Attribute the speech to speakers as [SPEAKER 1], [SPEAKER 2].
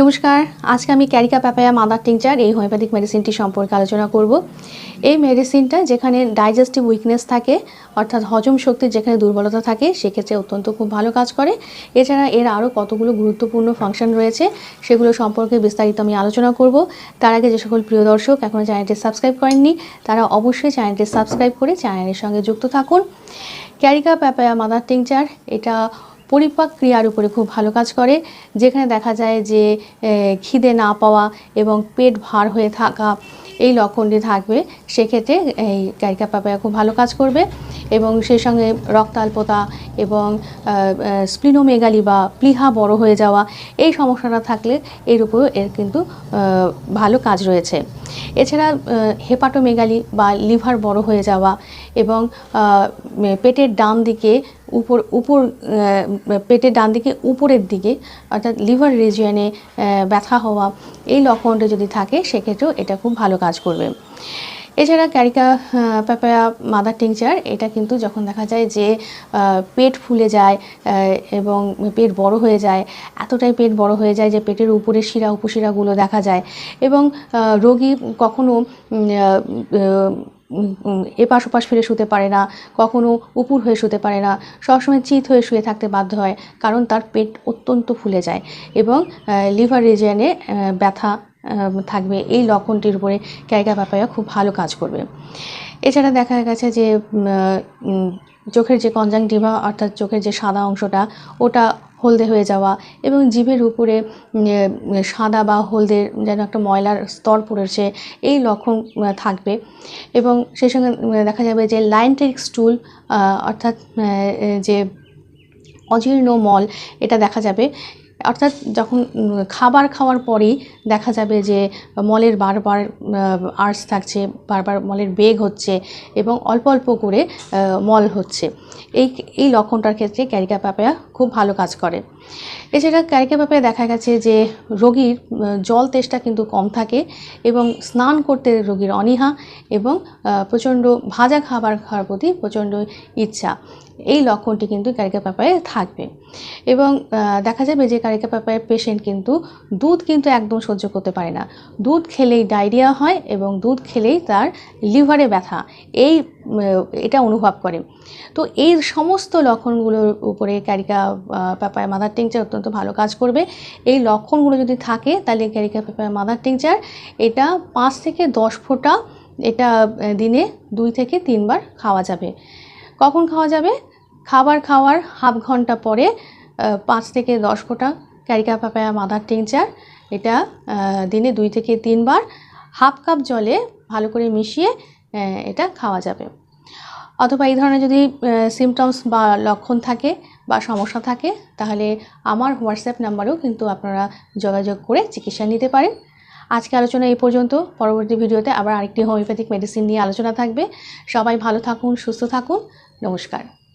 [SPEAKER 1] নমস্কার। আজকে আমি ক্যারিকা প্যাপায়া মাদার টিংচার, এই হোমিওপ্যাথিক মেডিসিনটি সম্পর্কে আলোচনা করব। এই মেডিসিনটা যেখানে ডাইজেস্টিভ উইকনেস থাকে, অর্থাৎ হজম শক্তির যেখানে দুর্বলতা থাকে, সেক্ষেত্রে অত্যন্ত খুব ভালো কাজ করে। এছাড়া এর আরও কতগুলো গুরুত্বপূর্ণ ফাংশন রয়েছে, সেগুলো সম্পর্কে বিস্তারিত আমি আলোচনা করব। তার আগে যে সকল প্রিয় দর্শক এখনও চ্যানেলটি সাবস্ক্রাইব করেননি, তারা অবশ্যই চ্যানেলটি সাবস্ক্রাইব করে চ্যানেলের সঙ্গে যুক্ত থাকুন। ক্যারিকা প্যাপায়া মাদার টিংচার, এটা পরিপাক ক্রিয়ার উপরে খুব ভালো কাজ করে, যেখানে দেখা যায় যে খিদে না পাওয়া এবং পেট ভার হয়ে থাকা এই লক্ষণটি থাকবে, সেক্ষেত্রে এই ক্যারিকা পাপায়া খুব ভালো কাজ করবে এবং সেই সঙ্গে রক্তাল্পতা এবং স্প্লিনোমেগালি বা প্লিহা বড় হয়ে যাওয়া, এই সমস্যাটা থাকলে এর উপরেও এর কিন্তু ভালো কাজ রয়েছে। এছাড়া হেপাটোমেগালি বা লিভার বড় হয়ে যাওয়া এবং পেটের ডান দিকে উপর উপর পেটের ডান দিকে, উপরের দিকে, অর্থাৎ লিভার রিজিয়নে ব্যথা হওয়া, এই লক্ষণটা যদি থাকে, সেক্ষেত্রেও এটা খুব ভালো কাজ করবে। এছাড়া ক্যারিকা প্যাপায়া, মাদার টিংচার, এটা কিন্তু যখন দেখা যায় যে পেট ফুলে যায় এবং পেট বড় হয়ে যায়, এতটাই পেট বড় হয়ে যায় যে পেটের উপরে শিরা, উপশিরাগুলো দেখা যায়। এবং রোগী কখনো এপাশ ওপাশ ফিরে শুতে পারে না, কখনো উপুর হয়ে শুতে পারে না, সবসময় চিত হয়ে শুয়ে থাকতে বাধ্য হয়, কারণ তার পেট অত্যন্ত ফুলে যায় এবং লিভার রিজিয়নে ব্যথা থাকবে এই লক্ষণটির উপরে ক্যারিকা পাপায়া খুব ভালো কাজ করবে। এছাড়া দেখা গেছে যে চোখের যে কনজাংটিভা অর্থাৎ চোখের যে সাদা অংশটা, ওটা হলদে হয়ে যাওয়া এবং জিভের উপরে সাদা বা হলদে যেন একটা ময়লার স্তর পড়েছে, এই লক্ষণ থাকবে। এবং সেই সঙ্গে দেখা যাবে যে লাইনট্রিক স্টুল অর্থাৎ যে অজীর্ণ মল এটা দেখা যাবে অর্থাৎ যখন খাবার খাওয়ার পরেই দেখা যাবে যে মলের বারবার আর্স থাকছে, বারবার মলের বেগ হচ্ছে এবং অল্প অল্প করে মল হচ্ছে। এই এই লক্ষণটার ক্ষেত্রে ক্যারিকা প্যাপায়া খুব ভালো কাজ করে। এছাড়া ক্যারিকা প্যাপায়া দেখা গেছে যে রোগীর জল তেষ্টা কিন্তু কম থাকে এবং স্নান করতে রোগীর অনীহা এবং প্রচণ্ড ভাজা খাবার খাওয়ার প্রতি প্রচণ্ড ইচ্ছা। এই লক্ষণটি কিন্তু ক্যারিকা প্যাপায়ে থাকবে। এবং দেখা যাবে যে ক্যারিকা প্যাপায়ের পেশেন্ট কিন্তু দুধ কিন্তু একদম সহ্য করতে পারে না। দুধ খেলেই ডায়রিয়া হয় এবং দুধ খেলেই তার লিভারে ব্যথা। এই এটা অনুভব করে। তো এই সমস্ত লক্ষণগুলোর উপরে ক্যারিকা প্যাপায় মাদার টিংচার অত্যন্ত ভালো কাজ করবে। এই লক্ষণগুলো যদি থাকে, তাহলে ক্যারিকা প্যাপায় মাদার টিংচার এটা পাঁচ থেকে দশ ফোঁটা এটা দিনে দুই থেকে তিনবার খাওয়া যাবে। কখন খাওয়া যাবে? খাবার খাওয়ার হাফ ঘণ্টা পরে পাঁচ থেকে দশ ফোঁটা ক্যারিকা পাপায়া মাদার টিংচার, এটা দিনে দুই থেকে তিনবার হাফ কাপ জলে ভালো করে মিশিয়ে এটা খাওয়া যাবে। অথবা এই ধরনের যদি সিমটমস বা লক্ষণ থাকে বা সমস্যা থাকে, তাহলে আমার হোয়াটসঅ্যাপ নাম্বারেও কিন্তু আপনারা যোগাযোগ করে চিকিৎসা নিতে পারেন। আজকে আলোচনা এই পর্যন্ত। পরবর্তী ভিডিওতে আবার আরেকটি হোমিওপ্যাথিক মেডিসিন নিয়ে আলোচনা থাকবে। সবাই ভালো থাকুন, সুস্থ থাকুন। নমস্কার।